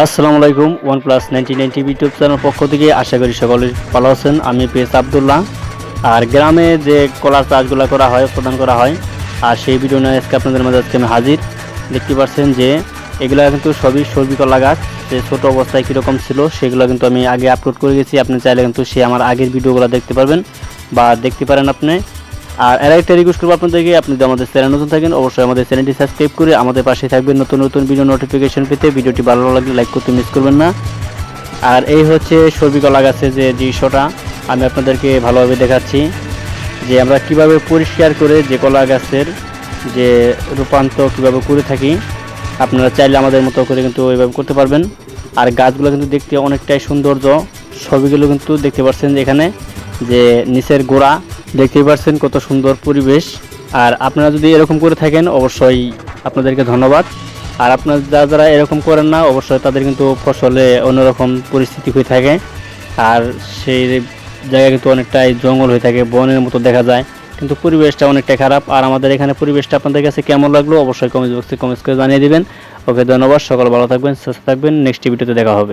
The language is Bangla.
আসসালামু আলাইকুম one plus ninety ninety YouTube channel পক্ষ থেকে আশা করি সকলে ভালো আছেন। আমি পেস আবদুল্লাহ। আর গ্রামে যে কলার চাষগুলো করা হয়, প্রদান করা হয়, আর সেই ভিডিও নিয়ে আজকে আপনাদের মাঝে আজকে আমি হাজির। দেখতে পাচ্ছেন যে এগুলো কিন্তু সবই সবজি কলা গাছ। যে ছোটো অবস্থায় কীরকম ছিল, সেগুলো কিন্তু আমি আগে আপলোড করে গেছি। আপনি চাইলে কিন্তু সে আমার আগের ভিডিওগুলো দেখতে পারবেন বা দেখতে পারেন আপনি। আর এর একটা রিকোয়েস্ট করব আপনাদেরকে আপনি যদি আমাদের চ্যানেল নতুন থাকেন, অবশ্যই আমাদের চ্যানেলটি সাবস্ক্রাইব করে আমাদের পাশে থাকবেন। নতুন নতুন ভিডিও নোটিফিকেশন পেতে ভিডিওটি ভালো লাগলে লাইক করতে মিস করবেন না। আর এই হচ্ছে সর্বি কলা গাছের যে দৃশ্যটা, আমি আপনাদেরকে ভালোভাবে দেখাচ্ছি। যে আমরা কীভাবে পরিষ্কার করে যে কলা গাছের যে রূপান্তর কীভাবে করে থাকি, আপনারা চাইলে আমাদের মতো করে কিন্তু ওইভাবে করতে পারবেন। আর গাছগুলো কিন্তু দেখতে অনেকটাই সৌন্দর্য। ছবিগুলো কিন্তু দেখতে পাচ্ছেন এখানে যে নিচের গোড়া দেখতেই পাচ্ছেন কত সুন্দর পরিবেশ। আর আপনারা যদি এরকম করে থাকেন, অবশ্যই আপনাদেরকে ধন্যবাদ। আর আপনারা যারা যারা এরকম করেন না, অবশ্যই তাদের কিন্তু ফসলে অন্যরকম পরিস্থিতি হয়ে থাকে। আর সেই জায়গা কিন্তু অনেকটাই জঙ্গল হয়ে থাকে, বনের মতো দেখা যায়। কিন্তু পরিবেশটা অনেকটা খারাপ। আর আমাদের এখানে পরিবেশটা আপনাদের কাছে কেমন লাগল, অবশ্যই কমেন্ট বক্সে কমেন্টস করে জানিয়ে দেবেন। ওকে, ধন্যবাদ। সকল ভালো থাকবেন, সুস্থ থাকবেন। নেক্সট ভিডিওতে দেখা হবে।